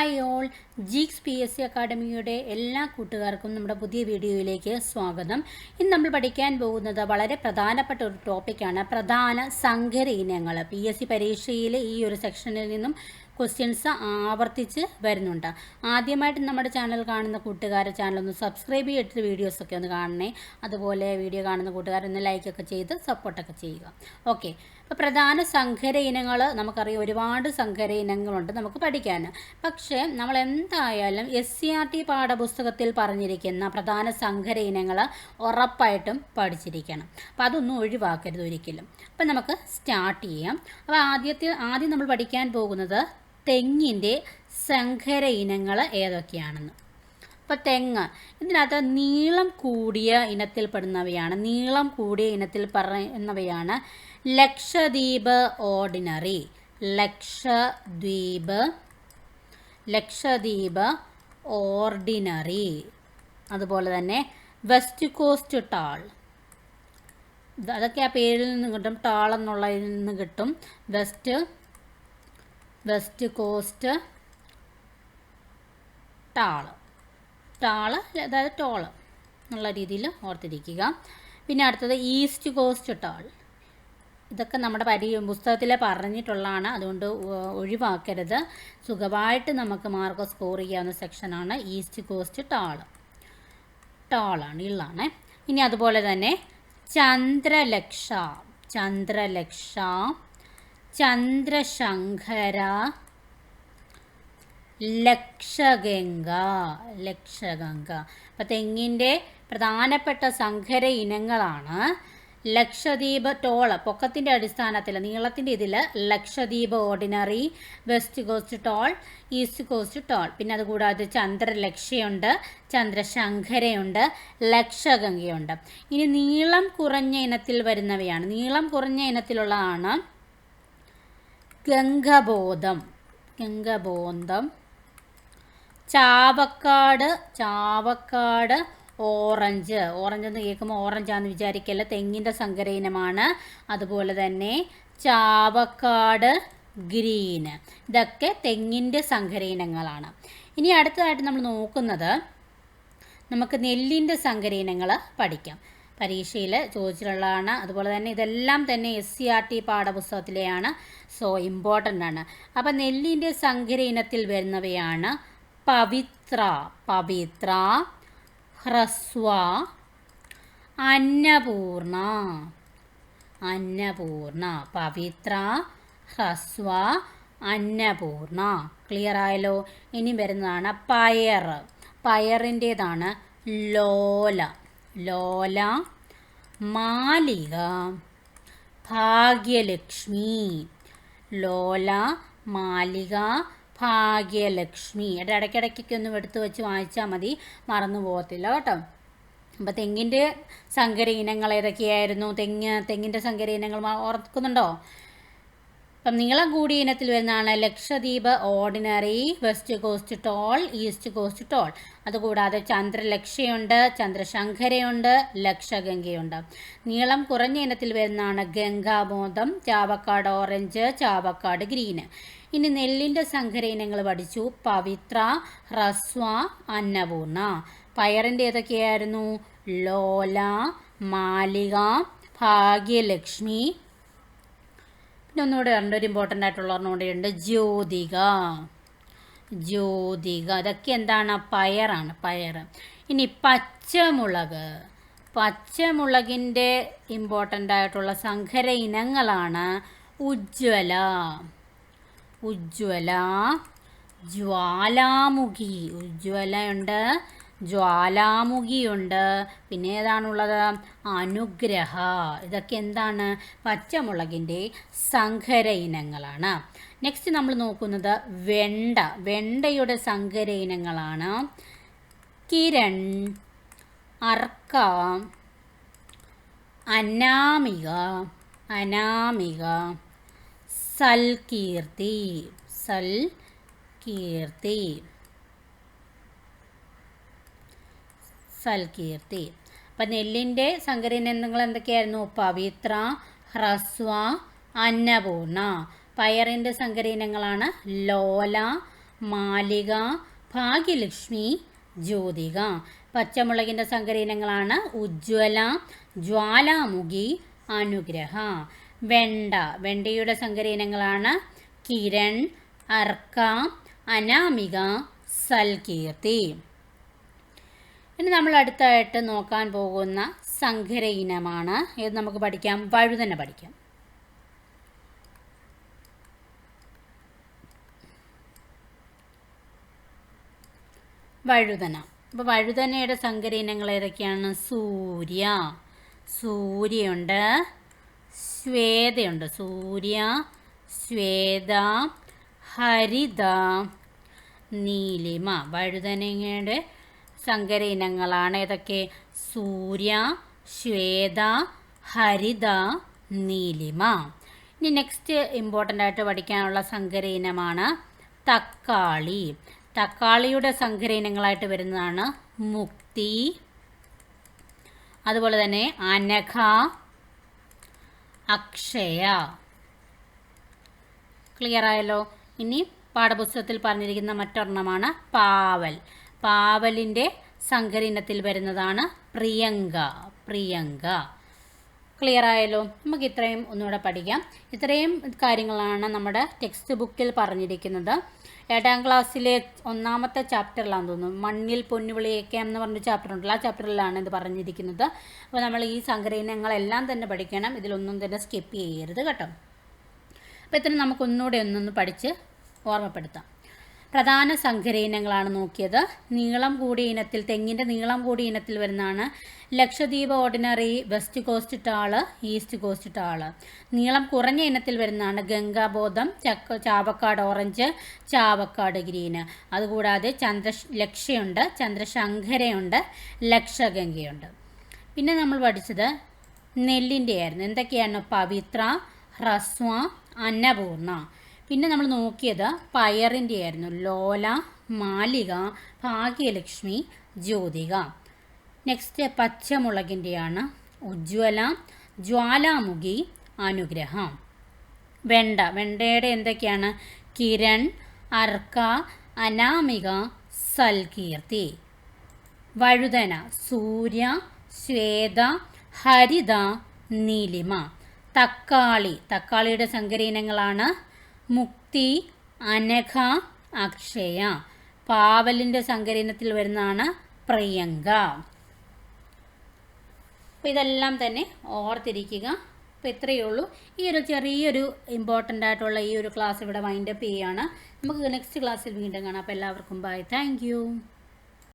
Hi all geeks P S C അക്കാഡമിയുടെ എല്ലാ കൂട്ടുകാർക്കും നമ്മുടെ പുതിയ വീഡിയോയിലേക്ക് സ്വാഗതം. ഇന്ന് നമ്മൾ പഠിക്കാൻ പോകുന്നത് വളരെ പ്രധാനപ്പെട്ട ഒരു ടോപ്പിക്കാണ് പ്രധാന സങ്കര ഇനങ്ങൾ. പി എസ് സി പരീക്ഷയിൽ ഈ ഒരു സെക്ഷനിൽ നിന്നും ക്വസ്റ്റ്യൻസ് ആവർത്തിച്ച് വരുന്നുണ്ട്. ആദ്യമായിട്ട് നമ്മുടെ ചാനൽ കാണുന്ന കൂട്ടുകാർ ചാനൽ ഒന്ന് സബ്സ്ക്രൈബ് ചെയ്തിട്ട് വീഡിയോസൊക്കെ ഒന്ന് കാണണേ. അതുപോലെ വീഡിയോ കാണുന്ന കൂട്ടുകാരൊന്ന് ലൈക്കൊക്കെ ചെയ്ത് സപ്പോർട്ടൊക്കെ ചെയ്യുക. ഓക്കെ പ്രധാന സങ്കര ഇനങ്ങൾ നമുക്കറിയാം ഒരുപാട് സങ്കര ഇനങ്ങളുണ്ട് നമുക്ക് പഠിക്കാൻ പക്ഷേ നമ്മൾ എന്തായാലും എസ് സി ആർ ടി പാഠപുസ്തകത്തിൽ പറഞ്ഞിരിക്കുന്ന പ്രധാന സങ്കര ഇനങ്ങൾ ഉറപ്പായിട്ടും പഠിച്ചിരിക്കണം. അപ്പോൾ അതൊന്നും ഒഴിവാക്കരുത് ഒരിക്കലും. അപ്പം നമുക്ക് സ്റ്റാർട്ട് ചെയ്യാം. അപ്പോൾ ആദ്യത്തെ ആദ്യം നമ്മൾ പഠിക്കാൻ പോകുന്നത് തെങ്ങിന്റെ സങ്കര ഇനങ്ങൾ ഏതൊക്കെയാണെന്ന്. അപ്പോൾ തെങ്ങ് ഇതിനകത്ത് നീളം കൂടിയ ഇനത്തിൽപ്പെടുന്നവയാണ് നീളം കൂടിയ ഇനത്തിൽ പറയുന്നവയാണ് ലക്ഷദ്വീപ് ഓർഡിനറി. ലക്ഷദ്വീപ് ലക്ഷദ്വീപ് ഓർഡിനറി. അതുപോലെ തന്നെ വെസ്റ്റ് കോസ്റ്റ് ടാൾ. അതൊക്കെ ആ പേരിൽ നിന്ന് കിട്ടും. ടാൾ എന്നുള്ളതിൽ നിന്ന് കിട്ടും. West west coast tall tall അതായത് ടോൾ എന്നുള്ള രീതിയിൽ ഓർത്തിരിക്കുക. പിന്നെ അടുത്തത് ഈസ്റ്റ് കോസ്റ്റ് ടാൾ. ഇതൊക്കെ നമ്മുടെ പരി പുസ്തകത്തിൽ പറഞ്ഞിട്ടുള്ളതാണ്. അതുകൊണ്ട് ഒഴിവാക്കരുത്. സുഖമായിട്ട് നമുക്ക് മാർക്ക് സ്കോർ ചെയ്യാവുന്ന സെക്ഷനാണ് ഈസ്റ്റ് കോസ്റ്റ് ടാൾ ടാളാണ് ഇള്ളാണ്. ഇനി അതുപോലെ തന്നെ ചന്ദ്രലക്ഷ ചന്ദ്രലക്ഷ ചന്ദ്രശങ്കര ലക്ഷഗംഗ ലക്ഷഗംഗ. അപ്പം തെങ്ങിന്റെ പ്രധാനപ്പെട്ട സങ്കര ഇനങ്ങളാണ് ലക്ഷദ്വീപ് ടോൾ പൊക്കത്തിന്റെ അടിസ്ഥാനത്തിൽ നീളത്തിന്റെ ഇതിൽ Lakshadweep ordinary west coast tall east coast tall പിന്നെ അതുകൂടാതെ ചന്ദ്രലക്ഷയുണ്ട് ചന്ദ്രശങ്കരയുണ്ട് ലക്ഷഗംഗയുണ്ട്. ഇനി നീളം കുറഞ്ഞ ഇനത്തിൽ വരുന്നവയാണ്. നീളം കുറഞ്ഞ ഇനത്തിലുള്ളതാണ് ഗംഗബോധം. ഗംഗബോധം. ചാവക്കാട് ചാവക്കാട് ഓറഞ്ച്. ഓറഞ്ച് എന്ന് കേൾക്കുമ്പോൾ ഓറഞ്ചാന്ന് വിചാരിക്കല്ല. തെങ്ങിന്റെ സങ്കര ഇനമാണ് അതുപോലെ തന്നെ ചാവക്കാട് ഗ്രീന്. ഇതൊക്കെ തെങ്ങിന്റെ സങ്കര ഇനങ്ങളാണ് ഇനി അടുത്തതായിട്ട് നമ്മൾ നോക്കുന്നത് നമുക്ക് നെല്ലിന്റെ സങ്കര ഇനങ്ങൾ പഠിക്കാം. പരീക്ഷയിൽ ചോദിച്ചിട്ടുള്ളതാണ്. അതുപോലെ തന്നെ ഇതെല്ലാം തന്നെ എസ് സി ആർ ടി പാഠപുസ്തകത്തിലെയാണ്. സോ ഇമ്പോർട്ടന്റ് ആണ്. അപ്പം നെല്ലിന്റെ സങ്കര ഇനത്തിൽ വരുന്നവയാണ് പവിത്ര. പവിത്ര ഹ്രസ്വ അന്നപൂർണ അന്നപൂർണ പവിത്ര ഹ്രസ്വ അന്നപൂർണ. ക്ലിയർ ആയല്ലോ? ഇനി വരുന്നതാണ് പയർ. പയറിന്റേതാണ് ലോല. ലോല മാലിക ഭാഗ്യലക്ഷ്മി. ലോല മാലിക ഭാഗ്യലക്ഷ്മി. ഇട ഇടയ്ക്കിടയ്ക്കൊക്കെ ഒന്നും എടുത്ത് വെച്ച് വായിച്ചാൽ മതി. മറന്നു പോകത്തില്ല കേട്ടോ. അപ്പോൾ തെങ്ങിന്റെ സങ്കര ഇനങ്ങൾ ഏതൊക്കെയായിരുന്നു? തെങ്ങ് തെങ്ങിന്റെ സങ്കര ഇനങ്ങൾ ഓർക്കുന്നുണ്ടോ? അപ്പം നീളം കൂടിയ ഇനത്തിൽ വരുന്നതാണ് Lakshadweep ordinary west coast tall east coast tall. അതുകൂടാതെ ചന്ദ്രലക്ഷയുണ്ട് ചന്ദ്രശങ്കരയുണ്ട് ലക്ഷഗംഗയുണ്ട്. നീളം കുറഞ്ഞ ഇനത്തിൽ വരുന്നതാണ് ഗംഗാബോധം ചാവക്കാട് ഓറഞ്ച് ചാവക്കാട് ഗ്രീന്. ഇനി നെല്ലിന്റെ സങ്കര ഇനങ്ങൾ പഠിച്ചു. പവിത്ര ഹ്രസ്വ അന്നപൂർണ. പയറിന്റെ ഏതൊക്കെയായിരുന്നു? ലോല മാലിക ഭാഗ്യലക്ഷ്മി. പിന്നെ ഒന്നുകൂടെ ഉണ്ട് ഒരു ഇമ്പോർട്ടന്റ് ആയിട്ടുള്ള ഒന്നുകൂടെയുണ്ട് ജ്യോതിക. ജ്യോതിക. അതൊക്കെ എന്താണ്? പയറാണ് പയർ. ഇനി പച്ചമുളക്. പച്ചമുളകിന്റെ ഇമ്പോർട്ടന്റ് ആയിട്ടുള്ള സങ്കര ഇനങ്ങളാണ് ഉജ്ജ്വല. ഉജ്ജ്വല ജ്വാലാമുഖി. ഉജ്ജ്വലയുണ്ട് ജ്വാലാമുഖിയുണ്ട്. പിന്നെ ഏതാണുള്ളത്? അനുഗ്രഹ. ഇതൊക്കെ എന്താണ്? പച്ചമുളകിന്റെ സങ്കര ഇനങ്ങളാണ്. നെക്സ്റ്റ് നമ്മൾ നോക്കുന്നത് വെണ്ട. വെണ്ടയുടെ സങ്കര ഇനങ്ങളാണ്. കിരൺ അർക്ക അനാമിക അനാമിക. സൽകീർത്തി. സൽ കീർത്തി സൽകീർത്തി. അപ്പം നെല്ലിന്റെ സങ്കരയിനങ്ങൾ എന്തൊക്കെയായിരുന്നു? പവിത്ര ഹ്രസ്വ അന്നപൂർണ. പയറിന്റെ സങ്കരീനങ്ങളാണ് ലോല മാലിക ഭാഗ്യലക്ഷ്മി ജ്യോതിക. പച്ചമുളകിന്റെ സങ്കരീനങ്ങളാണ് ഉജ്ജ്വല ജ്വാലാമുഖി അനുഗ്രഹ. വെണ്ട. വെണ്ടയുടെ സങ്കര ഇനങ്ങളാണ് കിരൺ അർക്ക അനാമിക സൽകീർത്തി. ഇനി നമ്മൾ അടുത്തായിട്ട് നോക്കാൻ പോകുന്ന സങ്കര ഇനമാണ് ഇത് നമുക്ക് പഠിക്കാം. വഴുതന പഠിക്കാം. വഴുതന. അപ്പോൾ വഴുതനയുടെ സങ്കര ഇനങ്ങൾ ഏതൊക്കെയാണ്? സൂര്യ. സൂര്യയുണ്ട്. ശ്വേതയുണ്ട് സൂര്യ ശ്വേത ഹരിത നീലിമ. വഴുതനങ്ങയുടെ സങ്കര ഇനങ്ങളാണ് ഏതൊക്കെ? സൂര്യ ശ്വേത ഹരിത നീലിമ. ഇനി നെക്സ്റ്റ് ഇമ്പോർട്ടന്റ് ആയിട്ട് പഠിക്കാനുള്ള സങ്കര ഇനമാണ് തക്കാളി. തക്കാളിയുടെ സങ്കര ഇനങ്ങളായിട്ട് വരുന്നതാണ് മുക്തി. അതുപോലെ തന്നെ അനഘ അക്ഷയ. ക്ലിയർ ആയല്ലോ? ഇനി പാഠപുസ്തകത്തിൽ പറഞ്ഞിരിക്കുന്ന മറ്റൊരെണ്ണമാണ് പാവൽ. പാവലിന്റെ സങ്കരീനത്തിൽ വരുന്നതാണ് പ്രിയങ്ക. പ്രിയങ്ക. ക്ലിയർ ആയല്ലോ? നമുക്ക് ഇത്രയും ഒന്നുകൂടെ പഠിക്കാം. ഇത്രയും കാര്യങ്ങളാണ് നമ്മുടെ ടെക്സ്റ്റ് ബുക്കിൽ പറഞ്ഞിരിക്കുന്നത്. എട്ടാം ക്ലാസ്സിലെ ഒന്നാമത്തെ ചാപ്റ്ററിലാണെന്ന് തോന്നുന്നു. മണ്ണിൽ പൊന്നുവിളിയേക്കാം എന്ന് പറഞ്ഞ ചാപ്റ്റർ ഉണ്ടല്ലോ. ആ ചാപ്റ്ററിലാണ് ഇത് പറഞ്ഞിരിക്കുന്നത്. അപ്പോൾ നമ്മൾ ഈ സങ്കരീനങ്ങളെല്ലാം തന്നെ പഠിക്കണം. ഇതിലൊന്നും തന്നെ സ്കിപ്പ് ചെയ്യരുത് കേട്ടോ. അപ്പോൾ ഇത്രയും നമുക്കൊന്നുകൂടെ ഒന്നൊന്ന് പഠിച്ച് ഓർമ്മപ്പെടുത്താം. പ്രധാന സങ്കര നോക്കിയത്. നീളം കൂടിയ ഇനത്തിൽ തെങ്ങിന്റെ നീളം കൂടിയ ഇനത്തിൽ വരുന്നതാണ് Lakshadweep ordinary west coast tall east coast tall. നീളം കുറഞ്ഞ ഇനത്തിൽ വരുന്നതാണ് ഗംഗാബോധം ചക്ക ചാവക്കാട് ഓറഞ്ച് ചാവക്കാട് ഗ്രീന്. അതുകൂടാതെ ചന്ദ്ര ലക്ഷ്യയുണ്ട് ചന്ദ്രശങ്കരയുണ്ട് ലക്ഷഗംഗയുണ്ട്. പിന്നെ നമ്മൾ പഠിച്ചത് നെല്ലിന്റെ ആയിരുന്നു എന്തൊക്കെയാണ് പവിത്ര ഹ്രസ്വ അന്നപൂർണ? പിന്നെ നമ്മൾ നോക്കിയത് പയറിന്റെ ആയിരുന്നു ലോല മാലിക ഭാഗ്യലക്ഷ്മി ജ്യോതിക. നെക്സ്റ്റ് പച്ചമുളകിന്റെയാണ് ഉജ്ജ്വല ജ്വാലാമുഖി അനുഗ്രഹം. വെണ്ട. വെണ്ടയുടെ എന്തൊക്കെയാണ്? കിരൺ അർക്ക അനാമിക സൽകീർത്തി. വഴുതന സൂര്യ ശ്വേത ഹരിത നീലിമ. തക്കാളി. തക്കാളിയുടെ സങ്കരീനങ്ങളാണ് മുക്തി അനഘ അക്ഷയ. പാവലിന്റെ സങ്കരീനത്തിൽ വരുന്നതാണ് പ്രിയങ്ക. അപ്പോൾ ഇതെല്ലാം തന്നെ ഓർത്തിരിക്കുക. അപ്പോൾ ഇത്രയേ ഉള്ളൂ. ഈ ഒരു ചെറിയൊരു ഇമ്പോർട്ടന്റ് ആയിട്ടുള്ള ഈ ഒരു ക്ലാസ് ഇവിടെ വൈൻഡപ്പ് ചെയ്യുകയാണ് നമുക്ക് നെക്സ്റ്റ് ക്ലാസ്സിൽ വീണ്ടും കാണാം. അപ്പോൾ എല്ലാവർക്കും ബൈ താങ്ക്